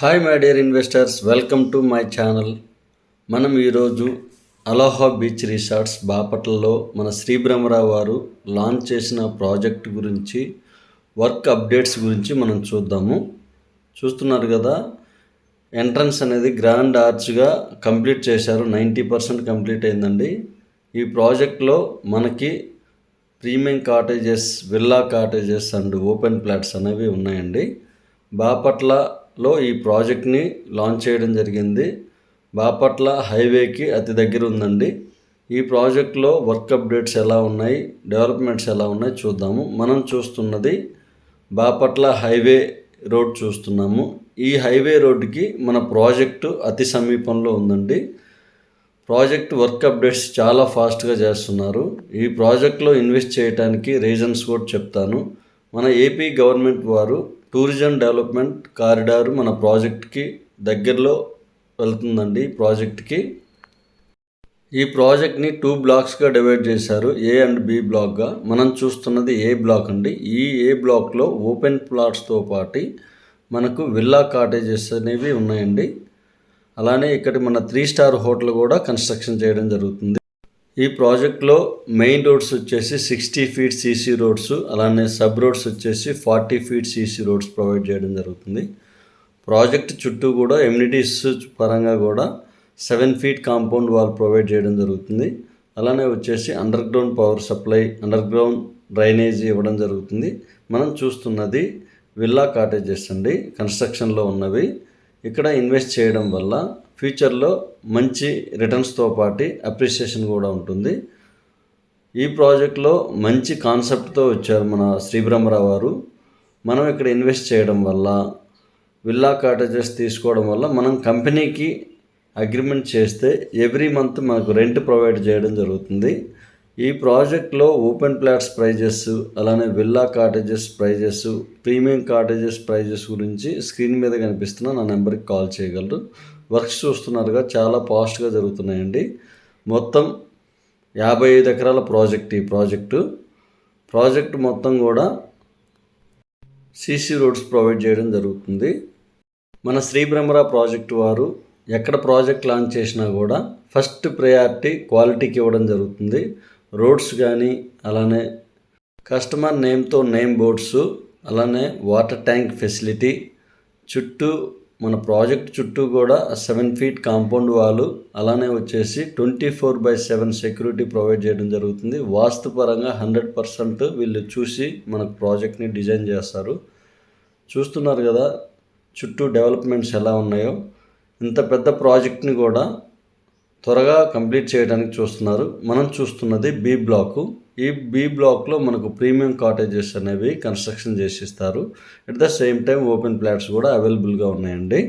Hi my dear investors welcome to my channel మనం ఈరోజు అలోహా beach resorts బాపట్లలో మన శ్రీబ్రహ్మరావు వారు లాంచ్ చేసిన ప్రాజెక్ట్ గురించి వర్క్ అప్డేట్స్ గురించి మనం చూద్దాము. చూస్తున్నారు కదా ఎంట్రన్స్ అనేది గ్రాండ్ ఆర్చ్గా కంప్లీట్ చేశారు. నైంటీ పర్సెంట్ కంప్లీట్ అయిందండి. ఈ ప్రాజెక్ట్లో మనకి premium cottages villa cottages and open plots అనేవి ఉన్నాయండి. బాపట్ల లో ఈ ప్రాజెక్ట్ని లాంచ్ చేయడం జరిగింది. బాపట్ల హైవేకి అతి దగ్గర ఉందండి. ఈ ప్రాజెక్ట్లో వర్క్ అప్డేట్స్ ఎలా ఉన్నాయి డెవలప్మెంట్స్ ఎలా ఉన్నాయి చూద్దాము. మనం చూస్తున్నది బాపట్ల హైవే రోడ్ చూస్తున్నాము. ఈ హైవే రోడ్డుకి మన ప్రాజెక్టు అతి సమీపంలో ఉందండి. ప్రాజెక్ట్ వర్క్ అప్డేట్స్ చాలా ఫాస్ట్గా చేస్తున్నారు. ఈ ప్రాజెక్ట్లో ఇన్వెస్ట్ చేయడానికి రీజన్స్ కూడా చెప్తాను. మన ఏపీ గవర్నమెంట్ వారు టూరిజం డెవలప్మెంట్ కారిడార్ మన ప్రాజెక్ట్కి దగ్గరలో వెళ్తుందండి ఈ ప్రాజెక్ట్కి. ఈ ప్రాజెక్ట్ని టూ బ్లాక్స్గా డివైడ్ చేశారు ఏ అండ్ బి బ్లాక్గా. మనం చూస్తున్నది ఏ బ్లాక్ అండి? ఈ ఏ బ్లాక్లో ఓపెన్ ప్లాట్స్తో పాటు మనకు విల్లా కాటేజెస్ అనేవి ఉన్నాయండి. అలానే ఇక్కడ మన త్రీ స్టార్ హోటల్ కూడా కన్స్ట్రక్షన్ చేయడం జరుగుతుంది. ఈ ప్రాజెక్ట్లో మెయిన్ రోడ్స్ వచ్చేసి సిక్స్టీ ఫీట్ సీసీ రోడ్స్ అలానే సబ్ రోడ్స్ వచ్చేసి forty feet CC roads provide చేయడం జరుగుతుంది. ప్రాజెక్ట్ చుట్టూ కూడా ఎమ్యూనిటీస్ పరంగా కూడా seven feet compound wall provide చేయడం జరుగుతుంది. అలానే వచ్చేసి underground power supply underground drainage ఇవ్వడం జరుగుతుంది. మనం చూస్తున్నది విల్లా కాటేజెస్ అండి కన్స్ట్రక్షన్లో ఉన్నవి. ఇక్కడ ఇన్వెస్ట్ చేయడం వల్ల ఫ్యూచర్లో మంచి రిటర్న్స్తో పాటు అప్రిసియేషన్ కూడా ఉంటుంది. ఈ ప్రాజెక్ట్లో మంచి కాన్సెప్ట్తో వచ్చారు మన శ్రీబ్రహ్మరావు గారు. మనం ఇక్కడ ఇన్వెస్ట్ చేయడం వల్ల విల్లా కాటేజెస్ తీసుకోవడం వల్ల మనం కంపెనీకి అగ్రిమెంట్ చేస్తే ఎవ్రీ మంత్ మనకు రెంట్ ప్రొవైడ్ చేయడం జరుగుతుంది. ఈ ప్రాజెక్ట్లో ఓపెన్ ప్లాట్స్ ప్రైజెస్ అలానే villa cottages prices premium cottages prices గురించి స్క్రీన్ మీద కనిపిస్తున్న నా నెంబర్కి కాల్ చేయగలరు. వర్క్స్ చూస్తున్నారుగా చాలా ఫాస్ట్గా జరుగుతున్నాయండి. మొత్తం యాభై ఐదు ఎకరాల ప్రాజెక్ట్ ఈ ప్రాజెక్టు. ప్రాజెక్ట్ మొత్తం కూడా సీసీ రోడ్స్ ప్రొవైడ్ చేయడం జరుగుతుంది. మన శ్రీ బ్రహ్మరా ప్రాజెక్టు వారు ఎక్కడ ప్రాజెక్ట్ లాంచ్ చేసినా కూడా ఫస్ట్ ప్రయారిటీ క్వాలిటీకి ఇవ్వడం జరుగుతుంది. రోడ్స్ కానీ అలానే కస్టమర్ నేమ్తో నేమ్ బోర్డ్స్ అలానే వాటర్ ట్యాంక్ ఫెసిలిటీ చుట్టూ మన ప్రాజెక్ట్ చుట్టూ కూడా సెవెన్ ఫీట్ కాంపౌండ్ వాళ్ళు అలానే వచ్చేసి twenty four by seven security provide చేయడం జరుగుతుంది. వాస్తుపరంగా హండ్రెడ్ పర్సెంట్ వీళ్ళు చూసి మనకు ప్రాజెక్ట్ని డిజైన్ చేస్తారు. చూస్తున్నారు కదా చుట్టూ డెవలప్మెంట్స్ ఎలా ఉన్నాయో. ఇంత పెద్ద ప్రాజెక్ట్ని కూడా త్వరగా కంప్లీట్ చేయడానికి చూస్తున్నారు. మనం చూస్తున్నది బి బ్లాకు ఈ బి బ్లాక్లో మనకు ప్రీమియం కాటేజెస్ అనేవి కన్స్ట్రక్షన్ చేసిస్తారు. At the same time open plots కూడా అవైలబుల్గా ఉన్నాయండి.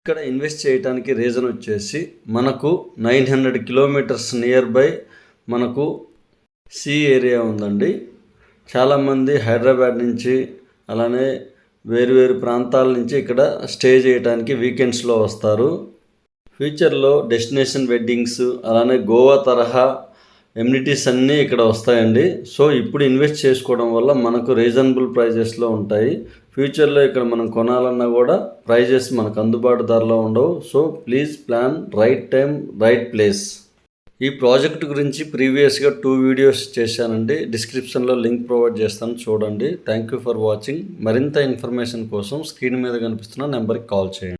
ఇక్కడ ఇన్వెస్ట్ చేయడానికి రీజన్ వచ్చేసి మనకు nine hundred kilometres nearby మనకు సీ ఏరియా ఉందండి. చాలామంది హైదరాబాద్ నుంచి అలానే వేరు వేరు ప్రాంతాల నుంచి ఇక్కడ స్టే చేయడానికి వీకెండ్స్లో వస్తారు. ఫ్యూచర్లో డెస్టినేషన్ వెడ్డింగ్స్ అలానే గోవా తరహా ఎమ్యూనిటీస్ అన్నీ ఇక్కడ వస్తాయండి. సో ఇప్పుడు ఇన్వెస్ట్ చేసుకోవడం వల్ల మనకు రీజనబుల్ ప్రైజెస్లో ఉంటాయి. ఫ్యూచర్లో ఇక్కడ మనం కొనాలన్నా కూడా ప్రైజెస్ మనకు అందుబాటు ధరలో ఉండవు. So please plan right time right place. ఈ ప్రాజెక్ట్ గురించి ప్రీవియస్గా టూ వీడియోస్ చేశానండి. డిస్క్రిప్షన్లో లింక్ ప్రొవైడ్ చేస్తాను చూడండి. Thank you for watching. మరింత ఇన్ఫర్మేషన్ కోసం స్క్రీన్ మీద కనిపిస్తున్న నెంబర్కి కాల్ చేయండి.